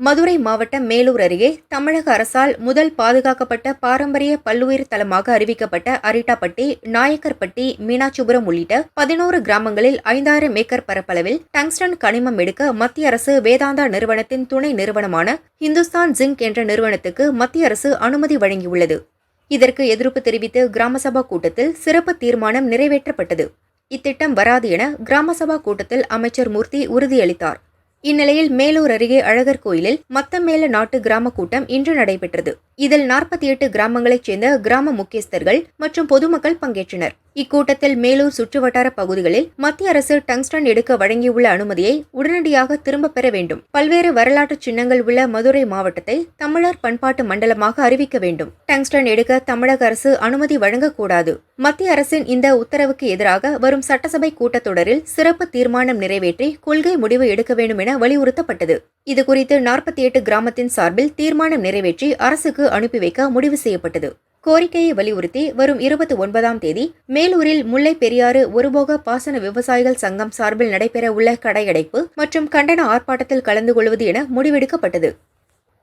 மதுரை மாவட்டம் மேலூர் அருகே தமிழக அரசால் முதல் பாதுகாக்கப்பட்ட பாரம்பரிய பல்லுயிர் தலமாக அறிவிக்கப்பட்ட அரிட்டாப்பட்டி நாயக்கர்பட்டி மீனாட்சிபுரம் உள்ளிட்ட பதினோரு கிராமங்களில் ஐந்தாயிரம் ஏக்கர் பரப்பளவில் டங்ஸ்டன் கனிமம் எடுக்க மத்திய அரசு வேதாந்தா நிறுவனத்தின் துணை நிறுவனமான இந்துஸ்தான் ஜிங்க் என்ற நிறுவனத்துக்கு மத்திய அரசு அனுமதி வழங்கியுள்ளது. இதற்கு எதிர்ப்பு தெரிவித்து கிராம சபா கூட்டத்தில் சிறப்பு தீர்மானம் நிறைவேற்றப்பட்டது. இத்திட்டம் வராது என கிராம சபா கூட்டத்தில் அமைச்சர் மூர்த்தி உறுதியளித்தார். இந்நிலையில் மேலூர் அருகே அழகர் கோயிலில் மத்தமேல நாட்டு கிராம கூட்டம் இன்று நடைபெற்றது. இதில் நாற்பத்தி எட்டு கிராமங்களைச் சேர்ந்த கிராம முக்கியஸ்தர்கள் மற்றும் பொதுமக்கள் பங்கேற்றனர். இக்கூட்டத்தில் மேலூர் சுற்றுவட்டார பகுதிகளில் மத்திய அரசு டங்ஸ்டன் எடுக்க வழங்கியுள்ள அனுமதியை உடனடியாக திரும்பப் பெற வேண்டும். பல்வேறு வரலாற்று சின்னங்கள் உள்ள மதுரை மாவட்டத்தை தமிழர் பண்பாட்டு மண்டலமாக அறிவிக்க வேண்டும். டங்ஸ்டன் எடுக்க தமிழக அரசு அனுமதி வழங்கக்கூடாது. மத்திய அரசின் இந்த உத்தரவுக்கு எதிராக வரும் சட்டசபை கூட்டத்தொடரில் சிறப்பு தீர்மானம் நிறைவேற்றி கொள்கை முடிவு எடுக்க வேண்டும் என வலியுறுத்தப்பட்டது. இதுகுறித்து நாற்பத்தி எட்டு கிராமத்தின் சார்பில் தீர்மானம் நிறைவேற்றி அரசுக்கு அனுப்பி வைக்க முடிவு செய்யப்பட்டது. கோரிக்கையை வலியுறுத்தி வரும் இருபத்தி ஒன்பதாம் தேதி மேலூரில் முல்லை பெரியாறு ஒருபோக பாசன விவசாயிகள் சங்கம் சார்பில் நடைபெற உள்ள கடையடைப்பு மற்றும் கண்டன ஆர்ப்பாட்டத்தில் கலந்து கொள்வது என முடிவெடுக்கப்பட்டது.